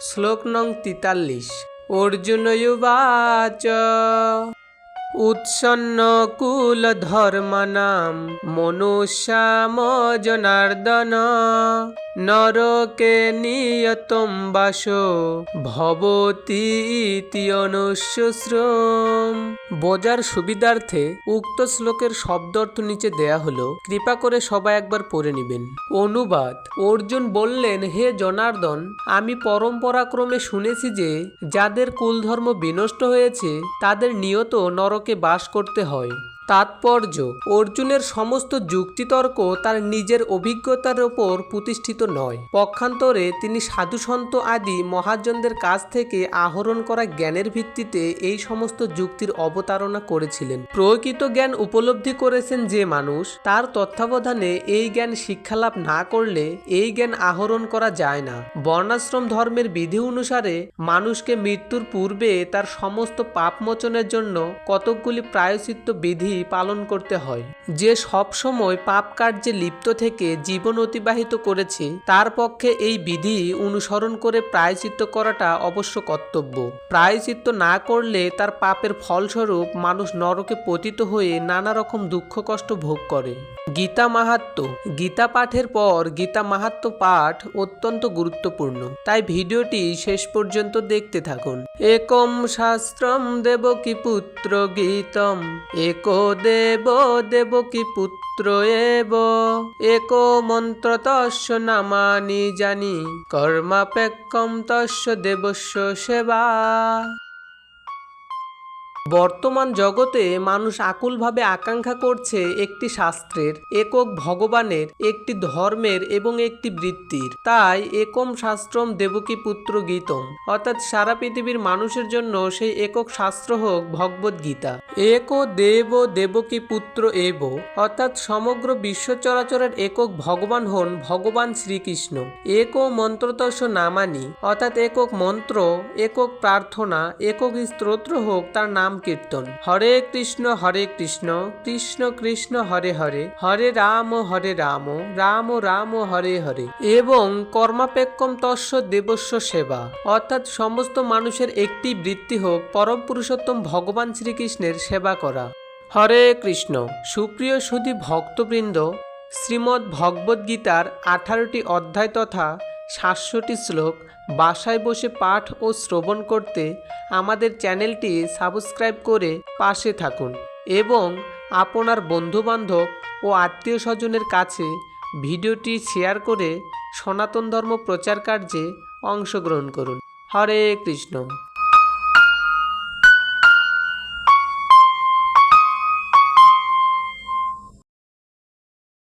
শ্লোক নং তিতাল্লিশ। অর্জুনয়ুবাচ। উৎসন্ন কুল ধর্মনাম মনুষ্যাম জনার্দন নরকে নিয়তম বাস, ভবতি অনুশ্রম বোঝার সুবিধার্থে উক্ত শ্লোকের শব্দার্থ নিচে দেয়া হলো, কৃপা করে সবাই একবার পড়ে নেবেন। অনুবাদ, অর্জুন বললেন, হে জনার্দন, আমি পরম্পরাক্রমে শুনেছি যে, যাদের কুলধর্ম বিনষ্ট হয়েছে, তাদের নিয়ত নরকে বাস করতে হয়। তাৎপর্য। অর্জুনের সমস্ত যুক্তিতর্ক তার নিজের অভিজ্ঞতার ওপর প্রতিষ্ঠিত নয়। পক্ষান্তরে তিনি সাধুসন্ত আদি মহাজনদের কাছ থেকে আহরণ করা জ্ঞানের ভিত্তিতে এই সমস্ত যুক্তির অবতারণা করেছিলেন। প্রকৃত জ্ঞান উপলব্ধি করেছেন যে মানুষ, তার তত্ত্বাবধানে এই জ্ঞান শিক্ষালাভ না করলে এই জ্ঞান আহরণ করা যায় না। বর্ণাশ্রম ধর্মের বিধি অনুসারে মানুষকে মৃত্যুর পূর্বে তার সমস্ত পাপমোচনের জন্য কতকগুলি প্রায়শ্চিত্ত বিধি পালন করতে হয়। যে সব সময় পাপ কার্যে লিপ্ত থেকে জীবন অতিবাহিত করেছে, তার পক্ষে এই বিধি অনুসরণ করে প্রায়চিত্ত করাটা অবশ্য কর্তব্য। প্রায়চিত্ত না করলে তার পাপের ফলস্বরূপ মানুষ নরকে পতিত হয়ে নানা রকম দুঃখ কষ্ট ভোগ করে। গীতা মাহাত্ম গীতা পাঠের পর গীতা মাহাত্ম পাঠ অত্যন্ত গুরুত্বপূর্ণ। তাই ভিডিওটি শেষ পর্যন্ত দেখতে থাকুন। একম শাস্ত্রম দেবকী পুত্র গীতম। এক দেব দেব কি পুত্র এব? এক মন্ত্র তস্য নামানি জানি কর্মাপেক্ষম তস্য দেবস্য সেবা। বর্তমান জগতে মানুষ আকুলভাবে আকাঙ্ক্ষা করছে একটি শাস্ত্রের, একক ভগবানের, একটি ধর্মের এবং একটি বৃত্তির। তাই একম শাস্ত্রম দেবকী পুত্র গীতম। অর্থাৎ সারা পৃথিবীর মানুষের জন্য সেই একক শাস্ত্র হোক ভগবদ গীতা। এক দেব দেবকী পুত্র এব। অর্থাৎ সমগ্র বিশ্ব চরাচরের একক ভগবান হন ভগবান শ্রীকৃষ্ণ। এক মন্ত্রতস্য নামানি। অর্থাৎ একক মন্ত্র, একক প্রার্থনা, একক স্তোত্র হোক তার নাম কীর্তন। হরে কৃষ্ণ হরে কৃষ্ণ কৃষ্ণ কৃষ্ণ, হরে হরে হরে রাম হরে রাম রাম রাম, হরে হরে। এবং কর্মাপেক্ষম তস্য দেবস্য সেবা। অর্থাৎ সমস্ত মানুষের একটি বৃত্তি হোক, পরম পুরুষোত্তম ভগবান শ্রীকৃষ্ণের সেবা করা। হরে কৃষ্ণ, সুপ্রিয় সুধী ভক্তবৃন্দ, শ্রীমদ্ ভগবদ্গীতার আঠারোটি অধ্যায় তথা সাতশোটি শ্লোক, বাসায় বসে পাঠ ও শ্রবণ করতে আমাদের চ্যানেলটি সাবস্ক্রাইব করে পাশে থাকুন এবং আপনার বন্ধুবান্ধব ও আত্মীয় স্বজনের কাছে ভিডিওটি শেয়ার করে সনাতন ধর্ম প্রচার কার্যে অংশগ্রহণ করুন। হরে কৃষ্ণ।